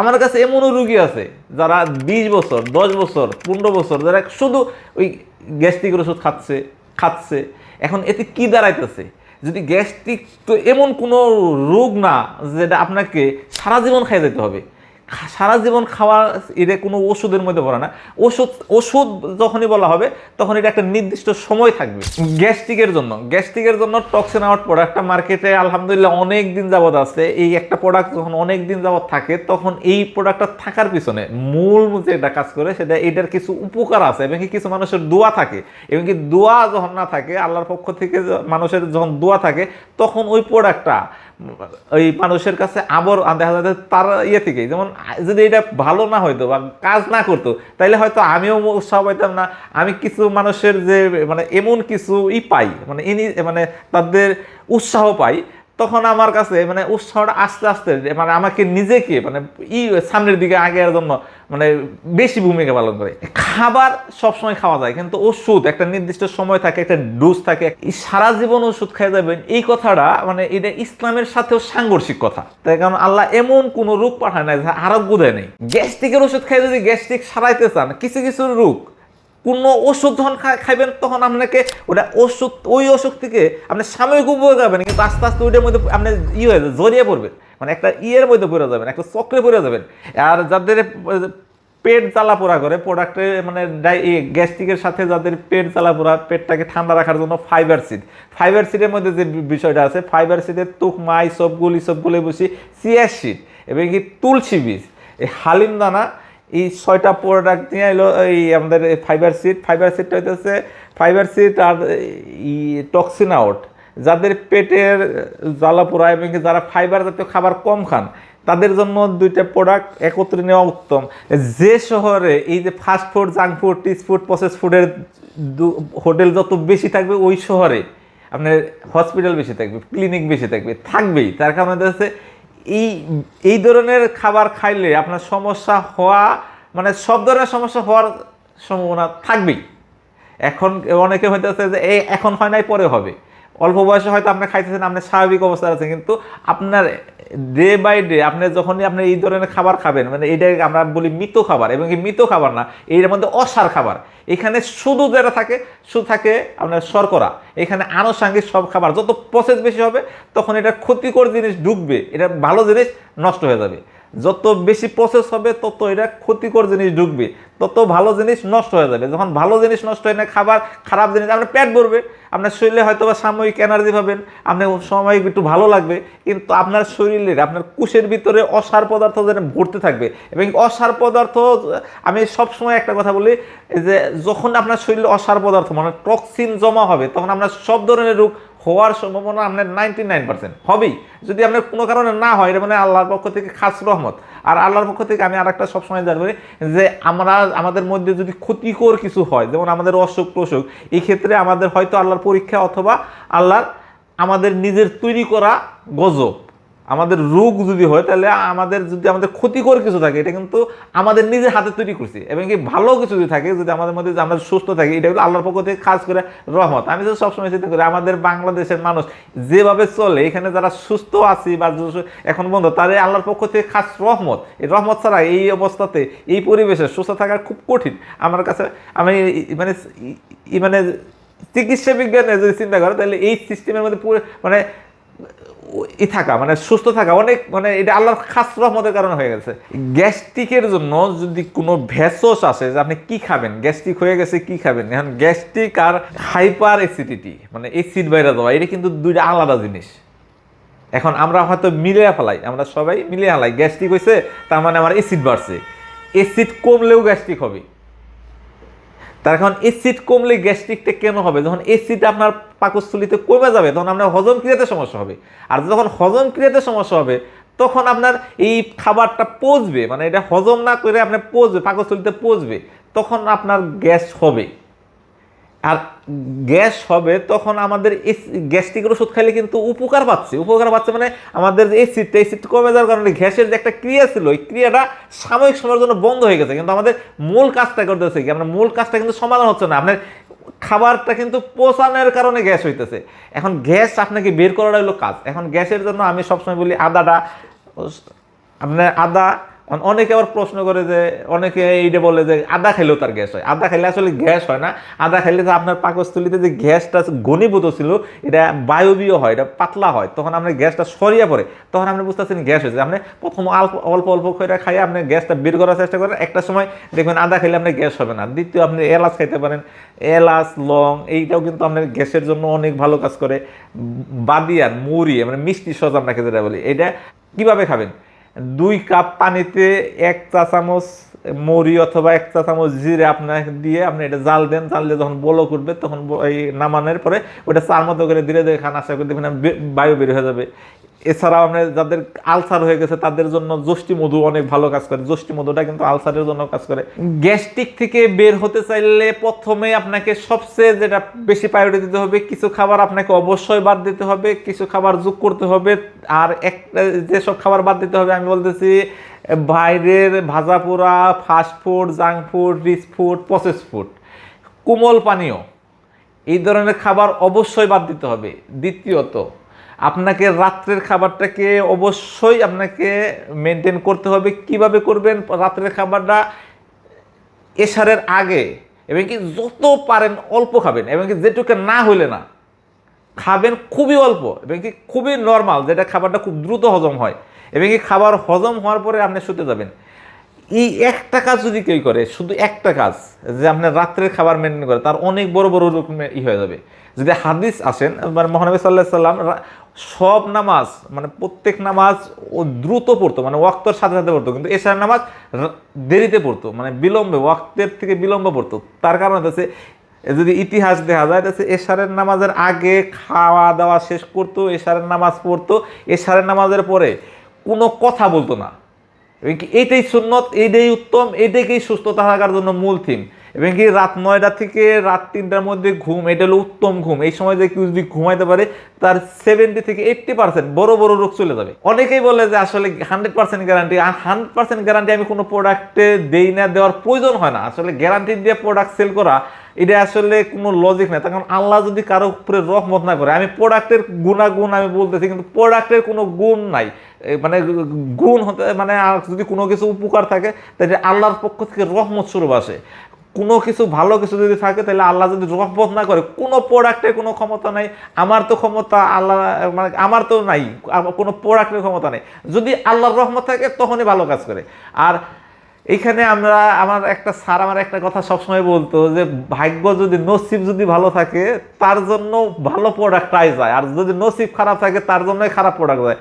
আমার কাছে এমনও রুগী আছে, যারা বিশ বছর, দশ বছর, পনেরো বছর, যারা শুধু ওই গ্যাস্ট্রিকের ওষুধ খাচ্ছে খাচ্ছে। এখন এতে কি দাঁড়াইতেছে? যদি গ্যাস্ট্রিক তো এমন কোনো রোগ না, যেটা আপনাকে সারা জীবন খাই যেতে হবে। সারা জীবন খাওয়া এটা কোনো ওষুধের মধ্যে পড়ে না। ওষুধ ওষুধ যখনই বলা হবে, তখন এটা একটা নির্দিষ্ট সময় থাকবে। গ্যাস্ট্রিকের জন্য। গ্যাস্ট্রিকের জন্য টক্সিন আউট প্রোডাক্টটা মার্কেটে আলহামদুলিল্লাহ অনেক দিন যাবত আছে। এই একটা প্রোডাক্ট যখন অনেক দিন যাবত থাকে, তখন এই প্রোডাক্টটা থাকার পিছনে মূল যেটা কাজ করে, সেটা এটার কিছু উপকার আছে এবং কি কিছু মানুষের দোয়া থাকে। এবং কি দোয়া যখন না থাকে, আল্লাহর পক্ষ থেকে মানুষের যখন দোয়া থাকে, তখন ওই প্রোডাক্টটা ওই মানুষের কাছে আবার দেখা যাচ্ছে তার ইয়ে থেকে যেমন যদি এটা ভালো না হইতো বা কাজ না করতো, তাইলে হয়তো আমিও উৎসাহ পাইতাম না। আমি কিছু মানুষের যে মানে এমন কিছু ই পাই মানে ইনি মানে তাদের উৎসাহ পাই তখন আমার কাছে মানে উৎসাহটা আস্তে আস্তে মানে আমাকে নিজেকে মানে ই সামনের দিকে আগের জন্য মানে বেশি ভূমিকা পালন করে। খাবার সবসময় খাওয়া যায়, কিন্তু ওষুধ, একটা নির্দিষ্ট সময় থাকে, একটা ডোজ থাকে সারা জীবন ওষুধ খেয়ে যাবেন, এই কথাটা মানে এটা ইসলামের সাথেও সাংঘর্ষিক কথা। তাই কারণ আল্লাহ এমন কোনো রোগ পাঠায় না যে আরোগ্য দেয় নেই। গ্যাস্ট্রিকের ওষুধ খেয়ে যদি গ্যাস্ট্রিক সারাইতে চান, কিছু কিছু রোগ কোনো ওষুধ যখন খাইবেন তখন আপনাকে ওটা ওষুধ ওই ওষুধ থেকে আপনি সাময়িক উপভোগ পাবেন কিন্তু আস্তে আস্তে ওইটার মধ্যে আপনি ই হয়ে যাবে, জড়িয়ে পড়বেন। মানে একটা ইয়ের মধ্যে পড়ে যাবেন একটা চক্রে পড়ে যাবেন। আর যাদের পেট জ্বালা পোড়া করে প্রোডাক্টে মানে গ্যাস্ট্রিকের সাথে যাদের পেট জ্বালা পোড়া পেটটাকে ঠান্ডা রাখার জন্য ফাইবার সিড ফাইবার সিডের মধ্যে যে বিষয়টা আছে ফাইবার সিডের তুকমা সবগুলি সবগুলি বসি সিয়ার সিড এবং কি তুলসী বীজ। এই হালিম দানা এই ছয়টা প্রোডাক্ট নিয়ে এলো এই আমাদের ফাইবার সিট ফাইবার সিডটা হইতেছে ফাইবার সিট আর ই টক্সিন আউট যাদের পেটের জ্বালা পোড়া এবং যারা ফাইবার জাতীয় খাবার কম খান, তাদের জন্য দুইটা প্রোডাক্ট একত্রে নেওয়া উত্তম। যে শহরে এই যে ফাস্ট ফুড জাঙ্ক ফুড টিস ফুড প্রসেস ফুডের হোটেল যত বেশি থাকবে, ওই শহরে আপনার হসপিটাল বেশি থাকবে ক্লিনিক বেশি থাকবে, থাকবেই। তার কারণে যাচ্ছে এই এই ধরনের খাবার খাইলে আপনার সমস্যা হওয়া মানে সব ধরনের সমস্যা হওয়ার সম্ভাবনা থাকবেই। এখন অনেকে হইতেছে যে এখন হয় নাই, পরে হবে। অল্প বয়সে হয়তো আপনি খাইতেছেন আপনি স্বাভাবিক অবস্থায় আছেন কিন্তু আপনার ডে বাই ডে আপনি যখনই আপনি এই ধরনের খাবার খাবেন মানে এইটা আমরা বলি মৃত খাবার, এবং এই মৃত খাবার না, এর মধ্যে অসার খাবার। এখানে শুধু যেটা থাকে, শুধু থাকে আপনার শর্করা। এখানে আনুষাঙ্গিক সব খাবার, যত প্রসেস বেশি হবে, তখন এটা ক্ষতিকর জিনিস ঢুকবে, এটা ভালো জিনিস নষ্ট হয়ে যাবে। যত বেশি প্রসেস হবে, তত এটা ক্ষতিকর জিনিস ঢুকবে। তত ভালো জিনিস নষ্ট হয়ে যাবে। যখন ভালো জিনিস নষ্ট হয় না, খাবার খারাপ জিনিস, আপনার পেট ভরবে। আপনার শরীরে হয়তো বা সাময়িক এনার্জি পাবেন আপনি সাময়িক একটু ভালো লাগবে, কিন্তু আপনার শরীরের, আপনার কুশের ভিতরে অসার পদার্থ যেন ভরতে থাকবে। এবং অসার পদার্থ, আমি সবসময় একটা কথা বলি যে যখন আপনার শরীরে অসার পদার্থ মানে টক্সিন জমা হবে, তখন আপনার সব ধরনের রোগ হওয়ার সম্ভাবনা আপনার নাইনটি নাইন পার্সেন্ট হবেই। যদি আপনার কোনো কারণে না হয়, এটা মানে আল্লাহর পক্ষ থেকে খাস রহমত। আর আল্লাহর পক্ষ থেকে আমি আর একটা সবসময় জানব যে আমরা, আমাদের মধ্যে যদি ক্ষতিকর কিছু হয়, যেমন আমাদের অসুখ প্রসুখ, এই ক্ষেত্রে আমাদের হয়তো আল্লাহর পরীক্ষা অথবা আল্লাহর আমাদের নিজের তৈরি করা গজব। আমাদের রোগ যদি হয়, তাহলে আমাদের যদি আমাদের ক্ষতিকর কিছু থাকে, এটা কিন্তু আমাদের নিজের হাতে তৈরি করছি। এবং কি ভালো কিছু যদি থাকে, যদি আমাদের মধ্যে আমরা সুস্থ থাকি, এটা হলো আল্লাহর পক্ষ থেকে খাস করে রহমত। আমি তো সবসময় চিন্তা করি, আমাদের বাংলাদেশের মানুষ যেভাবে চলে, এখানে যারা সুস্থ আছি বা এখন বন্ধ, তাদের আল্লাহর পক্ষ থেকে খাস রহমত। এই রহমত ছাড়া এই অবস্থাতে, এই পরিবেশে সুস্থ থাকা খুব কঠিন। আমার কাছে, আমি মানে মানে চিকিৎসা বিজ্ঞানে যদি চিন্তা করে, তাহলে এই সিস্টেমের মধ্যে মানে ই থাকা মানে সুস্থ থাকা, অনেক মানে এটা আল্লাহর খাস রহমতের কারণে হয়ে গেছে। গ্যাস্ট্রিকের জন্য যদি কোনো ভেসস আসে, যে আপনি কি খাবেন? গ্যাস্ট্রিক হয়ে গেছে, কি খাবেন? এখন গ্যাস্ট্রিক আর হাইপার অ্যাসিডিটি মানে অ্যাসিড বাইরে দেওয়া এটা কিন্তু দুইটা আলাদা জিনিস। এখন আমরা হয়তো মিলিয়ে ফেলাই, আমরা সবাই মিলিয়ে ফেলাই, গ্যাস্ট্রিক হয়েছে তার মানে আমার অ্যাসিড বাড়ছে। অ্যাসিড কমলেও গ্যাস্ট্রিক হবে। তার এখন অ্যাসিড কমলে গ্যাস্ট্রিকটা কেন হবে? যখন অ্যাসিড আপনার পাকস্থলিতে কমে যাবে, তখন আপনার হজম ক্রিয়াতে সমস্যা হবে। আর যখন হজম ক্রিয়াতে সমস্যা হবে, তখন আপনার এই খাবারটা পচবে মানে এটা হজম না করে আপনার পচবে, পাকস্থলিতে পচবে, তখন আপনার গ্যাস হবে। আর গ্যাস হবে তখন আমাদের গ্যাস্ট্রিকের ওষুধ খাইলে কিন্তু উপকার পাচ্ছে। উপকার পাচ্ছে মানে আমাদের যে এসিডটা এসিড কমে যাওয়ার কারণে গ্যাসের যে একটা ক্রিয়া ছিল ওই ক্রিয়াটা সাময়িক সময়ের জন্য বন্ধ হয়ে গেছে। কিন্তু আমাদের মূল কাজটা করতে হচ্ছে কি? আপনার মূল কাজটা কিন্তু সমাধান হচ্ছে না। আপনার খাবারটা কিন্তু পোষানোর কারণে গ্যাস হইতেছে। এখন গ্যাস আপনাকে বের করাটা হলো কাজ। এখন গ্যাসের জন্য আমি সবসময় বলি আদাটা আপনার আদা অনেকে আবার প্রশ্ন করে যে, অনেকে এইটা বলে যে, আদা খাইলেও তার গ্যাস হয়। আদা খাইলে আসলে গ্যাস হয় না। আদা খাইলে যে আপনার পাকস্থলিতে যে গ্যাসটা ঘনীভূত ছিল, এটা বায়বীয় হয়, এটা পাতলা হয়, তখন আপনার গ্যাসটা সরিয়ে পড়ে। তখন আপনি বুঝতে বুঝতেছেন গ্যাস হয়েছে। আপনি প্রথম অল্প অল্প অল্প করে খাইয়ে আপনি গ্যাসটা বের করার চেষ্টা করেন। একটা সময় দেখবেন আদা খাইলে আপনার গ্যাস হবে না। দ্বিতীয়, আপনি এলাচ খাইতে পারেন। এলাচ, লং, এইটাও কিন্তু আপনার গ্যাসের জন্য অনেক ভালো কাজ করে। বাদিয়ান, মুড়ি মানে মিষ্টি সজ আপনাকে যেটা বলি, এটা কীভাবে খাবেন? দুই কাপ পানিতে এক চা চামচ মরি অথবা এক চা চামচ জিরে আপনার দিয়ে আপনি এটা জাল দেন, জাল দিয়ে যখন বলো করবে তখন এই নামানোর পরে ওটা চার মতো করে ধীরে ধীরে খান, আশা করে দেখবেন বায়ু বের হয়ে যাবে। এছাড়াও আপনার যাদের আলসার হয়ে গেছে, তাদের জন্য যষ্টি মধু অনেক ভালো কাজ করে। যষ্টি মধুটা কিন্তু আলসারের জন্য কাজ করে। গ্যাস্ট্রিক থেকে বের হতে চাইলে প্রথমে আপনাকে সবচেয়ে যেটা বেশি প্রায়োরিটি দিতে হবে, কিছু খাবার আপনাকে অবশ্যই বাদ দিতে হবে, কিছু খাবার যোগ করতে হবে। আর একটা যেসব খাবার বাদ দিতে হবে, আমি বলতেছি, বাইরের ভাজা পোড়া fast food junk food rich food process food কোমল পানীয়, এই ধরনের খাবার অবশ্যই বাদ দিতে হবে। দ্বিতীয়ত আপনাকে রাত্রের খাবারটাকে অবশ্যই আপনাকে মেনটেন করতে হবে। কীভাবে করবেন? রাত্রের খাবারটা এসারের আগে এবং কি যত পারেন অল্প খাবেন এবং কি যেটুকু না হইলে না, খাবেন খুবই অল্প এবং কি খুবই নর্মাল যেটা খাবারটা খুব দ্রুত হজম হয়। এবং কি খাবার হজম হওয়ার পরে আপনি শুতে যাবেন। এই একটা কাজ যদি কেউ করে, শুধু একটা কাজ, যে আপনার রাত্রের খাবার মেনটেন করে, তার অনেক বড় বড় রকমের ই হয়ে যাবে। যদি হাদিস আসেন মানে মহানবী সাল্লাহ সাল্লাম সব নামাজ মানে প্রত্যেক নামাজ ও দ্রুত পড়তো মানে ওয়াক্তর সাথে সাথে পড়তো, কিন্তু এশার নামাজ দেরিতে পড়তো মানে বিলম্বে, ওয়াক্তের থেকে বিলম্ব পড়তো। তার কারণ হচ্ছে যদি ইতিহাস দেখা যায়, তাহলে এশারের নামাজের আগে খাওয়া দাওয়া শেষ করতো, এশারের নামাজ পড়তো, এশারের নামাজের পরে কোনো কথা বলতো না। এইটাই সুন্নত, এইটাই উত্তম, এইটাকেই সুস্থতা থাকার জন্য মূল থিম এবং কি রাত নয়টা থেকে রাত তিনটার মধ্যে ঘুম, এটা হলো উত্তম ঘুম। এই সময় যে কেউ যদি ঘুমাইতে পারে, তার সেভেন্টি থেকে এইট্টি পার্সেন্ট বড় বড় রোগ চলে যাবে। অনেকেই বলে যে আসলে হান্ড্রেড পার্সেন্ট গ্যারান্টি আর হান্ড্রেড পার্সেন্ট গ্যারান্টি আমি কোনো প্রোডাক্টে দেই না, দেওয়ার প্রয়োজন হয় না। আসলে গ্যারান্টি দিয়ে প্রোডাক্ট সেল করা, এটা আসলে কোনো লজিক নাই কারণ আল্লাহ যদি কারও উপরে রহমত না করে, আমি প্রোডাক্টের গুণাগুণ আমি বলতেছি, কিন্তু প্রোডাক্টের কোনো গুণ নাই। মানে গুণ হতে মানে যদি কোনো কিছু উপকার থাকে, তাহলে আল্লাহর পক্ষ থেকে রহমত স্বরূপ আসে। কোনো কিছু, ভালো কিছু যদি থাকে, তাহলে আল্লাহ যদি রহমত না করে, কোনো প্রোডাক্টের কোনো ক্ষমতা নাই, আমার তো ক্ষমতা আল্লাহ মানে আমার তো নাই কোনো প্রোডাক্টের ক্ষমতা নেই। যদি আল্লাহর রহমত থাকে, তখনই ভালো কাজ করে। আর এইখানে আমরা, আমার একটা স্যার আমার একটা কথা সবসময় বলতো, যে ভাগ্য যদি, নসিব যদি ভালো থাকে, তার জন্য ভালো প্রোডাক্টটাই যায়, আর যদি নসিব খারাপ থাকে, তার জন্যই খারাপ প্রোডাক্ট যায়